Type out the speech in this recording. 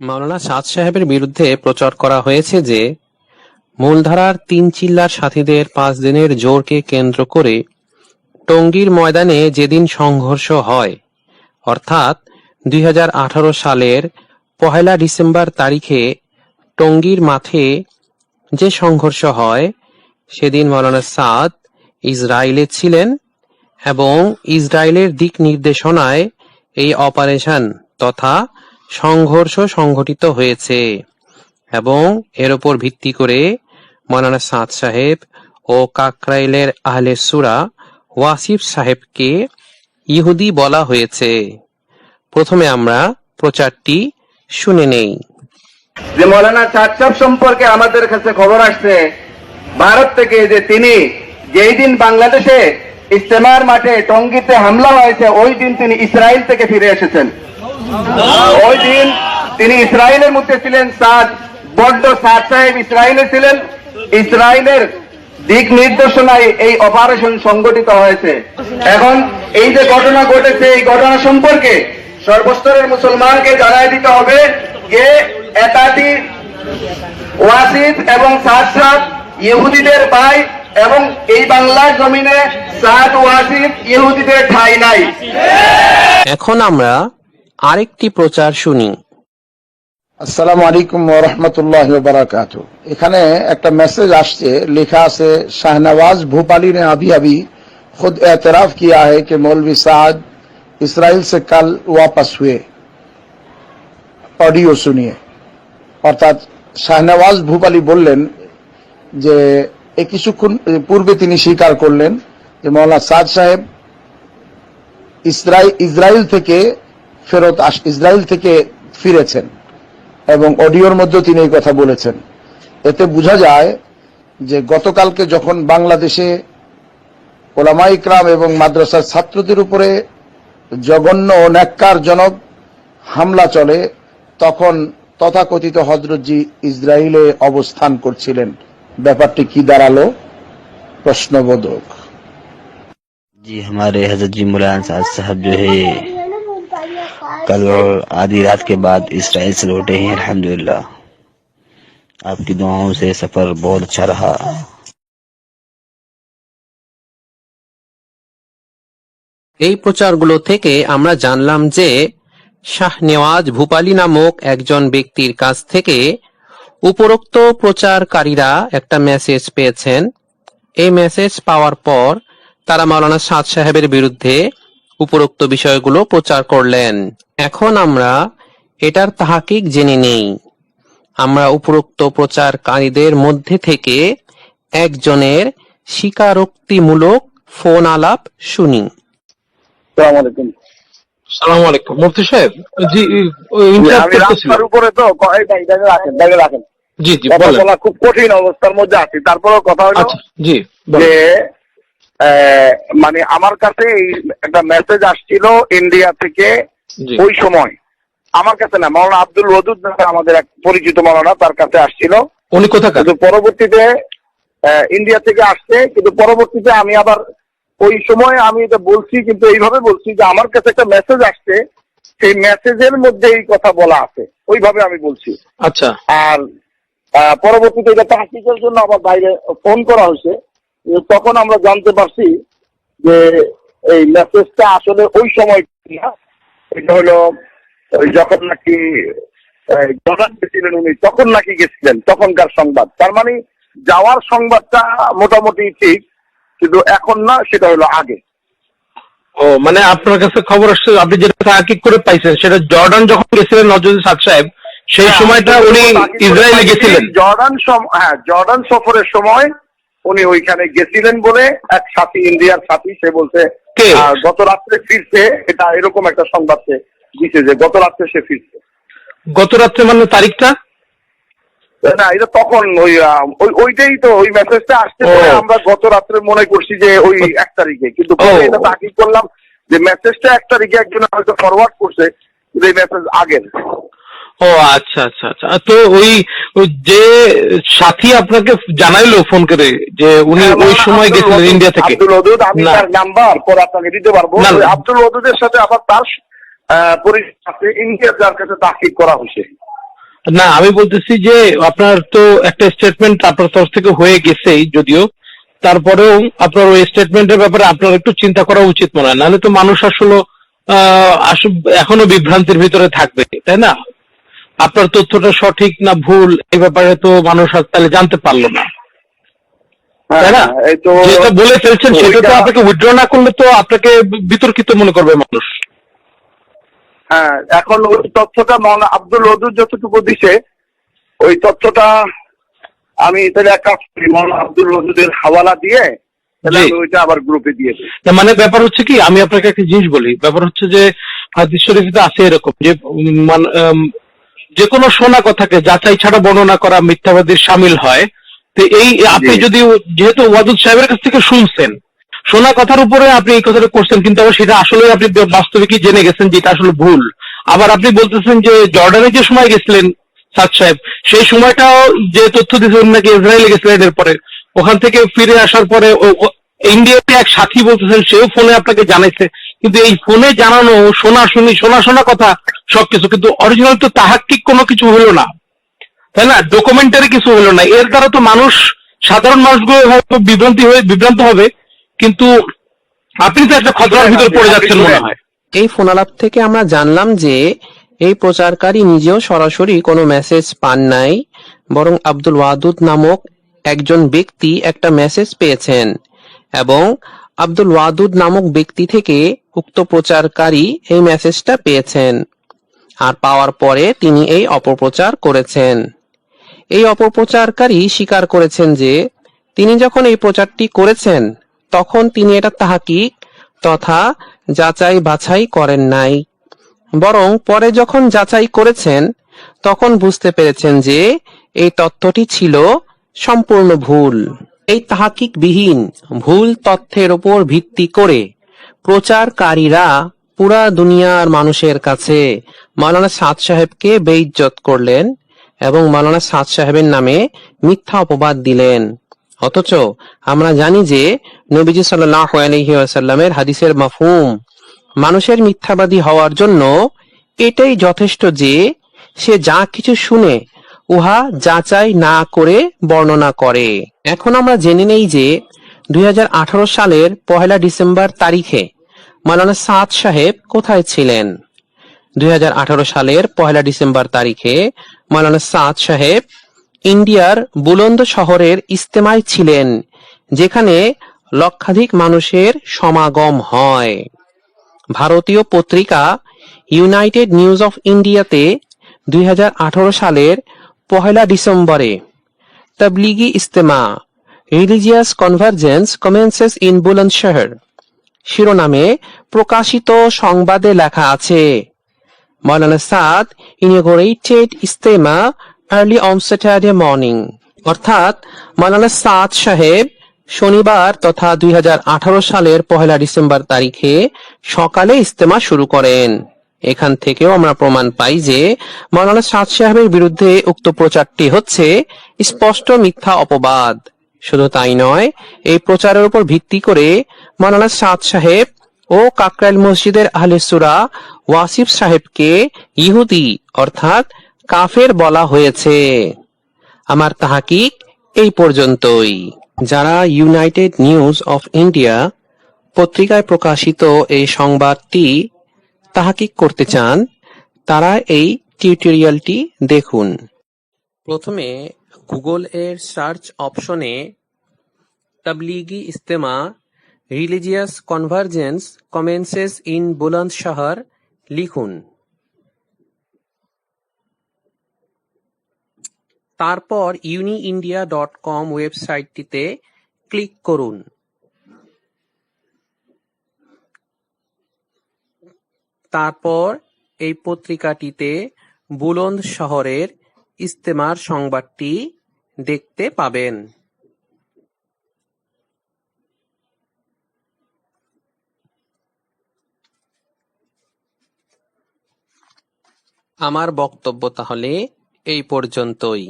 মাওলানা সাদ সাহেবের বিরুদ্ধে প্রচার করা হয়েছে যে, মূলধারার তিন চিল্লার সাথীদের পাঁচ দিনের জোরকে কেন্দ্র করে টঙ্গীর ময়দানে যেদিন সংঘর্ষ হয়, অর্থাৎ দুই হাজার আঠারো সালের পহেলা ডিসেম্বর তারিখে টঙ্গীর মাঠে যে সংঘর্ষ হয়, সেদিন মৌলানা সাদ ইসরায়েলে ছিলেন এবং ইসরায়েলের দিক নির্দেশনায় এই অপারেশন তথা সংঘর্ষ সংঘটিত হয়েছে এবং এর উপর ভিত্তি করে মৌলানা সাদ সাহেব ও কাকরাইলের আহলে সুরা ওয়াসিফ সাহেবকে ইহুদি বলা হয়েছে। প্রথমে আমরা প্রচারটি শুনে নেই। যে মৌলানা সাহেব সম্পর্কে আমাদের কাছে খবর আসছে, ভারত থেকে যে তিনি যেই দিন বাংলাদেশে ইস্তেমার মাঠে টঙ্গিতে হামলা হয়েছে, ওই দিন তিনি ইসরায়েল থেকে ফিরে এসেছেন। ওই দিন তিনি ইসরায়েলের মধ্যে ছিলেন বড্ড সাহেব ইসরায়েলে ছিলেন। ইসরায়েলের দিক নির্দেশনায় এই অপারেশন সংগঠিত হয়েছে। এখন এই যে ঘটনা ঘটেছে, এই ঘটনা সম্পর্কে সর্বস্তরের মুসলমানকে জানাই দিতে হবে যে ওয়াসিদ এবং সাদ ইহুদিদের ভাই এবং এই বাংলার জমিনে সাদ ওয়াসিদ ইহুদিদের ঠাই নাই। এখন আমরা আরেকটি প্রচার শুনি। আসসালাম আলাইকুম রহমতুল্লাহ বারাকাত এখানে একটা মেসেজ আসছে, লেখা আছে, শাহনওয়াজ भोपाली নে আবি আবি খুদ এতরাফ किया है कि मौलवी साद इसराइल से कल वापस हुए অডিও শুনিয়ে। অর্থাৎ শাহনওয়াজ ভূপালী বললেন যে, এ কিছুক্ষণ পূর্বে তিনি স্বীকার করলেন যে মৌলা সাদ সাহেব ইসরায়েল ইসরায়েল থেকে ফেরত আস ইসরায়েল থেকে ফিরেছেন এবং অডিওর মধ্যে তিনি এই কথা বলেছেন এতে বোঝা যায় যে গতকালকে যখন বাংলাদেশে ওলামা ইকরাম এবং মাদ্রাসার ছাত্রদের উপরে জঘন্য ও ন্যাক্কারজনক হামলা চলে তখন তথাকথিত হজরতজি ইসরায়েলে অবস্থান করছিলেন ব্যাপারটি কি দাঁড়ালো প্রশ্নবোধক जी हमारे हजरत जी मौलाना साद साहब जो है कल और आधी रात के बाद इसराइल से लौटे हैं अल्हम्दुलिल्लाह आपकी दुआओं से सफर बहुत अच्छा रहा এই প্রচারগুলো থেকে আমরা জানলাম যে শাহ নেওয়াজ ভূপালী নামক একজন ব্যক্তির কাছ থেকে উপরোক্ত প্রচারকারীরা একটা মেসেজ পেয়েছেন এই মেসেজ পাওয়ার পর তারা মাওলানা সাদ সাহেবের বিরুদ্ধে উপরোক্ত বিষয়গুলো প্রচার করলেন। এখন আমরা এটার তাহাকিক জেনে নেই। আমরা উপরোক্ত প্রচারকারীদের মধ্যে থেকে একজনের স্বীকারোক্তিমূলক ফোন আলাপ শুনি। আলাইকুম। সালাম আলাইকুম। মুফতি সাহেব জি উপরে তো রাখেন ব্যাগে রাখেন। জি জি বলা খুব কঠিন অবস্থার মধ্যে আছি। তারপরেও কথা হলো আচ্ছা যে মানে আমার কাছে এই একটা মেসেজ আসছিল ইন্ডিয়া থেকে ওই সময়। আমার কাছে না মাওলানা আব্দুল ওদুদ আমাদের এক পরিচিত মাওলানা তার কাছে আসছিল। উনি কোথাকার? কিন্তু পরবর্তীতে ইন্ডিয়া থেকে আসছে কিন্তু পরবর্তীতে আমি আবার ওই সময় আমি এটা বলছি কিন্তু এইভাবে বলছি যে আমার কাছে একটা মেসেজ আসছে সেই মেসেজের মধ্যে এই কথা বলা আছে। ওইভাবে আমি বলছি। আচ্ছা। আর পরবর্তীতে এটা তাহকিকের জন্য আবার বাইরে ফোন করা হয়েছে। তখন আমরা জানতে পারছি যে এই মেসেজটা আসলে ওই সময় না এটা হলো যখন নাকি জর্ডান গেছিলেন উনি তখন নাকি গেছিলেন তখনকার সংবাদ। তার মানে যাওয়ার সংবাদটা মোটামুটি ঠিক কিন্তু এখন না সেটা হলো আগে। ও মানে আপনার কাছে খবর আসছে আপনি যেটা তাকিক করে পাইছেন সেটা জর্ডান যখন গেছিলেন নজরুল সাদ সাহেব সেই হ্যাঁ, সময়টা উনি ইসরায়েলে গেছিলেন। জর্ডান হ্যাঁ জর্ডান সফরের সময় উনি ওইখানে গেছিলেন বলে এক সাথী ইন্ডিয়ার সাথী সে বলছে? গত রাত্রে ফিরছে। এটা এরকম একটা সংবাদ সে দিছে যে গত রাত্রে সে ফিরছে। গত রাত্রে মানে তারিখটা? না এটা তখন ওই ওই ওইটাই তো ওই মেসেজটা আসতে। আমরা গত রাত্রে মনে করছি যে ওই এক তারিখে। কিন্তু এটা তাকিদ করলাম যে মেসেজটা এক তারিখে একজন হয়তো ফরওয়ার্ড করছে কিন্তু এই মেসেজ আগের। ও আচ্ছা আচ্ছা আচ্ছা। তো ওই যে সাথী আপনাকে জানাইলো ফোন করে যে উনি হ্যাঁ, ওই সময় গেছিলেন ইন্ডিয়া থেকে? আব্দুল ওদুদ আমি তার নাম্বার পরে আপনাকে দিতে পারব। আব্দুল ওদুদের সাথে আবার তার পরিচয় ইন্ডিয়া যার কাছে তাহকিক করা হয়েছে। না আমি বলতেছি যে আপনার তো একটা স্টেটমেন্ট আপনার তরফ থেকে হয়ে গেছেই যদিও। তারপরেও আপনার ওই স্টেটমেন্টের ব্যাপারে আপনার একটু চিন্তা করা উচিত মনে হয়। নাহলে তো মানুষ আসলে এখনও বিভ্রান্তির ভিতরে থাকবে তাই না? আপনার তথ্যটা সঠিক না ভুল এই ব্যাপারে তো মানুষ আর তাহলে জানতে পারল না। তাই না? হ্যাঁ, যেটা বলে ফেলছেন সেটা তো আপনাকে উইথড্র না করলে তো আপনাকে বিতর্কিত মনে করবে মানুষ। হ্যাঁ এখন ওই তথ্যটা মৌলানা আব্দুল ওদুদ যতটুকু দিছে ওই তথ্যটা আমি তাহলে এক কাজ করি মৌলানা আব্দুল ওদুদের হাওয়ালা দিয়ে তাহলে ওইটা আবার গ্রুপে দিয়ে মানে ব্যাপার হচ্ছে কি আমি আপনাকে একটা জিনিস বলি ব্যাপার হচ্ছে যে হাদিস শরীফে আছে এরকম যে মান- যে কোনো শোনা কথাকে যাচাই ছাড়া বর্ণনা করা মিথ্যাবাদীর সামিল হয়। তো এই আপনি যদি যেহেতু ওয়াদুদ সাহেবের কাছ থেকে শুনছেন শোনা কথার উপরে আপনি এই কথাটা করছেন কিন্তু আবার সেটা আসলে আপনি বাস্তবে কি জেনে গেছেন যে এটা আসলে ভুল। আবার আপনি বলতেছেন যে জর্ডানে যে সময় গেছিলেন সাদ সাহেব সেই সময়টাও যে তথ্য দিয়েছিলেন নাকি ইসরায়েলে গেছিলেন এরপরে ওখান থেকে ফিরে আসার পরে ইন্ডিয়াতে এক সাথী বলতেছেন সেও ফোনে আপনাকে জানাইছে। কিন্তু এই ফোনে জানানো শোনা শুনি শোনা শোনা কথা সবকিছু কিন্তু অরিজিনাল তো তাহাক্কিক কোনো কিছু হলো না। তাই না? ডকুমেন্টারি কিছু হলো না। এর দ্বারা তো মানুষ সাধারণ মানুষগুলো হয়তো বিভ্রান্তি হয়ে বিভ্রান্ত হবে কিন্তু আপনি তো একটা খতরার ভিতর পড়ে যাচ্ছেন মনে হয়। এই ফোনালাপ থেকে আমরা জানলাম যে এই প্রচারকারী নিজেও সরাসরি কোনো মেসেজ পান নাই বরং আব্দুল ওয়াদুদ নামক একজন ব্যক্তি একটা মেসেজ পেয়েছেন। এবং আব্দুল ওয়াদুদ নামক ব্যক্তি থেকে উক্ত প্রচারকারী এই মেসেজটা পেয়েছেন। আর পাওয়ার পরে তিনি এই অপপ্রচার করেছেন। এই অপপ্রচারকারী স্বীকার করেছেন যে, তিনি যখন এই প্রচারটি করেছেন, তখন তিনি এটা তাহাকিক তথা যাচাই বাছাই করেন নাই। বরং পরে যখন যাচাই করেছেন, তখন বুঝতে পেরেছেন যে, এই তথ্যটি ছিল সম্পূর্ণ ভুল। এই তাহাকিক বিহীন ভুল তথ্যের উপর ভিত্তি করে প্রচারকারীরা পুরা দুনিয়ার মানুষের কাছে মাওলানা সাদ সাহেবকে বেইজ্জত করলেন এবং মাওলানা সাদ সাহেবের নামে মিথ্যা অপবাদ দিলেন। অথচ আমরা জানি যে নবীজি সাল্লাহ আলহি আসাল্লামের হাদিসের মাফহুম, মানুষের মিথ্যাবাদী হওয়ার জন্য এটাই যথেষ্ট যে সে যা কিছু শুনে উহা যাচাই না করে বর্ণনা করে। এখন আমরা জেনে নেই যে দুই হাজার আঠারো সালের পহেলা ডিসেম্বর তারিখে মাওলানা সাদ সাহেব কোথায় ছিলেন? দুই হাজার আঠারো সালের পহেলা ডিসেম্বর তারিখে মালানা সাদ সাহেব ইন্ডিয়ার বুলন্দ শহরের ইস্তেমায় ছিলেন, যেখানে লক্ষাধিক মানুষের সমাগম হয়। ভারতীয় পত্রিকা ইউনাইটেড নিউজ অফ ইন্ডিয়াতে দুই হাজার আঠারো সালের পহেলা ডিসেম্বরে, Tablighi Ijtema, religious convergence commences in Bulandshahr শিরোনামে প্রকাশিত সংবাদে লেখা আছে। Maulana Saad, inaugurated Ijtema early on Saturday morning অর্থাৎ মৌলানা সাদ সাহেব শনিবার তথা দুই হাজার আঠারো সালের পহেলা ডিসেম্বর তারিখে সকালে ইস্তেমা শুরু করেন। এখান থেকেও আমরা প্রমাণ পাই যে মৌলানা সাদ সাহেবের বিরুদ্ধে উক্ত প্রচারটি হচ্ছে স্পষ্ট মিথ্যা অপবাদ। শুধু তাই নয়, এই প্রচারের উপর ভিত্তি করে মৌলানা সাদ সাহেব ও কাকরাইল মসজিদের আহলে সুরা ওয়াসিফ সাহেবকে ইহুদি, অর্থাৎ কাফের বলা হয়েছে। আমার তাহাকিক এই পর্যন্তই। যারা ইউনাইটেড নিউজ অফ ইন্ডিয়া পত্রিকায় প্রকাশিত এই সংবাদটি তাহাকিক করতে চান, তারা এই টিউটোরিয়ালটি দেখুন। প্রথমে গুগল এর সার্চ অপশনে Tablighi Ijtema religious convergence commences in Bulandshahr লিখুন। তারপর ইউনি ইন্ডিয়া ডট কম ওয়েবসাইটটিতে ক্লিক করুন। তারপর এই পত্রিকাটিতে বুলন্দ শহরের ইস্তেমার সংবাদটি দেখতে পাবেন। আমার বক্তব্য তাহলে এই পর্যন্তই।